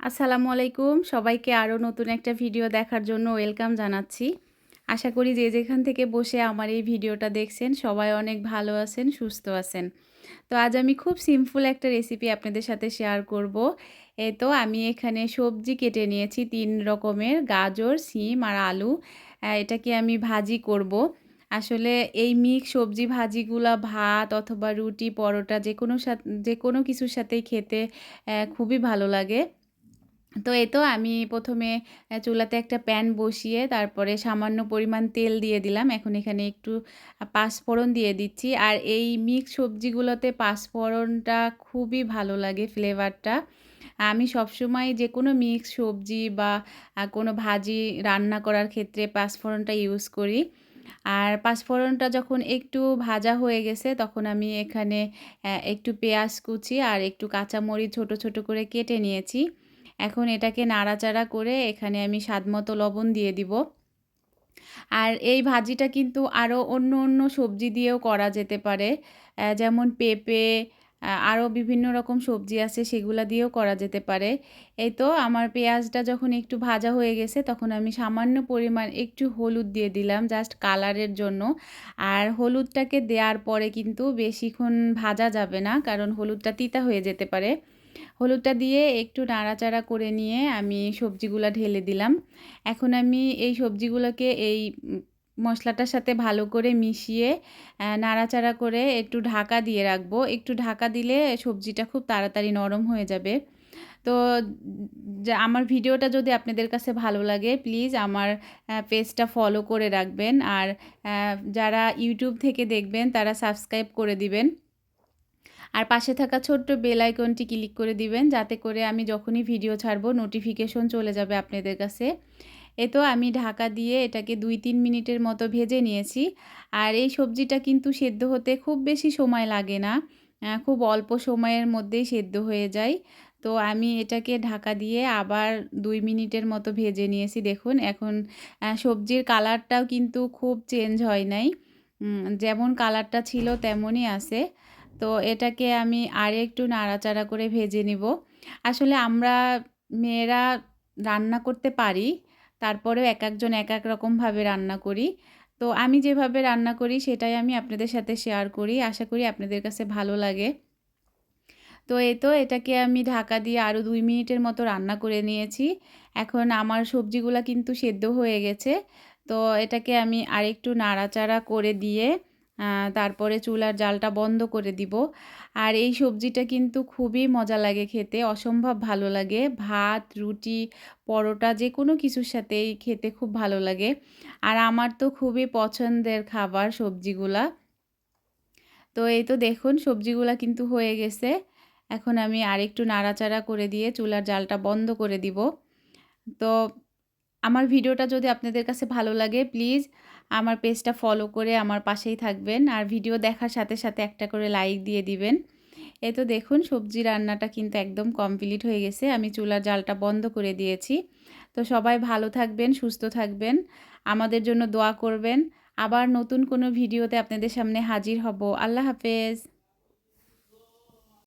আসসালামু আলাইকুম। সবাইকে আরও নতুন একটা ভিডিও দেখার জন্য ওয়েলকাম জানাচ্ছি। আশা করি যে যেখান থেকে বসে আমার এই ভিডিওটা দেখছেন, সবাই অনেক ভালো আছেন, সুস্থ আছেন। তো আজ আমি খুব সিম্পল একটা রেসিপি আপনাদের সাথে শেয়ার করব। এ তো আমি এখানে সবজি কেটে নিয়েছি তিন রকমের, গাজর, সিম আর আলু। এটাকে আমি ভাজি করব। আসলে এই মিক্স সবজি ভাজিগুলা ভাত অথবা রুটি, পরোটা যে কোনো যে কোনো কিছুর সাথেই খেতে খুবই ভালো লাগে। তো এই তো আমি প্রথমে চুলাতে একটা প্যান বসিয়ে তারপরে সামান্য পরিমাণ তেল দিয়ে দিলাম। এখন এখানে একটু পাঁচফোড়ন দিয়ে দিচ্ছি। আর এই মিক্স সবজিগুলোতে পাঁচফোড়নটা খুবই ভালো লাগে ফ্লেভারটা। আমি সবসময় যে কোনো মিক্স সবজি বা কোনো ভাজি রান্না করার ক্ষেত্রে পাঁচফোড়নটা ইউজ করি। আর পাঁচফোড়নটা যখন একটু ভাজা হয়ে গেছে, তখন আমি এখানে একটু পেঁয়াজ কুচি আর একটু কাঁচামরিচ ছোট ছোট করে কেটে নিয়েছি। এখন এটাকে নাড়াচাড়া করে এখানে আমি স্বাদমতো লবণ দিয়ে দিব। আর এই ভাজিটা কিন্তু আরও অন্য অন্য সবজি দিয়েও করা যেতে পারে। যেমন পেঁপে আরও বিভিন্ন রকম সবজি আছে সেগুলো দিয়েও করা যেতে পারে। এই তো আমার পেঁয়াজটা যখন একটু ভাজা হয়ে গেছে তখন আমি সামান্য পরিমাণ একটু হলুদ দিয়ে দিলাম জাস্ট কালারের জন্য। আর হলুদটাকে দেওয়ার পরে কিন্তু বেশিক্ষণ ভাজা যাবে না, কারণ হলুদটা তিতা হয়ে যেতে পারে। হলুদটা দিয়ে একটু নাড়াচাড়া করে নিয়ে আমি সবজিগুলো ঢেলে দিলাম। এখন আমি এই সবজিগুলোকে এই মশলাটার সাথে ভালো করে মিশিয়ে নাড়াচাড়া করে একটু ঢাকা দিয়ে রাখব। একটু ঢাকা দিলে সবজিটা খুব তাড়াতাড়ি নরম হয়ে যাবে। তো আমার ভিডিওটা যদি আপনাদের কাছে ভালো লাগে, প্লিজ আমার পেজটা ফলো করে রাখবেন। আর যারা ইউটিউব থেকে দেখবেন, তারা সাবস্ক্রাইব করে দিবেন। আর পাশে থাকা ছোট্ট বেল আইকনটি ক্লিক করে দিবেন, যাতে করে আমি যখনই ভিডিও ছাড়বো নোটিফিকেশন চলে যাবে আপনাদের কাছে। এ তো আমি ঢাকা দিয়ে এটাকে দুই তিন মিনিটের মতো ভেজে নিয়েছি। আর এই সবজিটা কিন্তু সেদ্ধ হতে খুব বেশি সময় লাগে না। খুব অল্প সময়ের মধ্যেই সেদ্ধ হয়ে যায়। তো আমি এটাকে ঢাকা দিয়ে আবার দুই মিনিটের মতো ভেজে নিয়েছি, দেখুন। এখন সবজির কালারটাও কিন্তু খুব চেঞ্জ হয় নাই। যেমন কালারটা ছিল তেমনই আছে। তো এটাকে আমি আর একটু নাড়াচাড়া করে ভেজে নিব। আসলে আমরা মেয়েরা রান্না করতে পারি, তারপরেও এক একজন এক এক রকমভাবে রান্না করি। তো আমি যেভাবে রান্না করি সেটাই আমি আপনাদের সাথে শেয়ার করি, আশা করি আপনাদের কাছে ভালো লাগে। তো এই তো এটাকে আমি ঢাকা দিয়ে আরও দুই মিনিটের মতো রান্না করে নিয়েছি। এখন আমার সবজিগুলো কিন্তু সেদ্ধ হয়ে গেছে। তো এটাকে আমি আরেকটু নাড়াচাড়া করে দিয়ে তারপরে চুলার জালটা বন্ধ করে দিব। আর এই সবজিটা কিন্তু খুবই মজা লাগে খেতে, অসম্ভব ভালো লাগে। ভাত, রুটি, পরোটা যে কোনো কিছুর সাথেই খেতে খুব ভালো লাগে। আর আমার তো খুবই পছন্দের খাবার সবজিগুলা। তো এই তো দেখুন, সবজিগুলা কিন্তু হয়ে গেছে। এখন আমি আরেকটু নাড়াচাড়া করে দিয়ে চুলার জালটা বন্ধ করে দিব। তো আমার ভিডিওটা যদি আপনাদের কাছে ভালো লাগে প্লিজ আমার পেজটা ফলো করে আমার পাশেই থাকবেন। আর ভিডিও দেখার সাথে সাথে একটা করে লাইক দিয়ে দিবেন। এ তো দেখুন, সবজি রান্নাটা কিন্তু একদম কমপ্লিট হয়ে গেছে। আমি চুলার জালটা বন্ধ করে দিয়েছি। তো সবাই ভালো থাকবেন, সুস্থ থাকবেন। আমাদের জন্য দোয়া করবেন। আবার নতুন কোনো ভিডিওতে আপনাদের সামনে হাজির হব। আল্লাহ হাফেজ।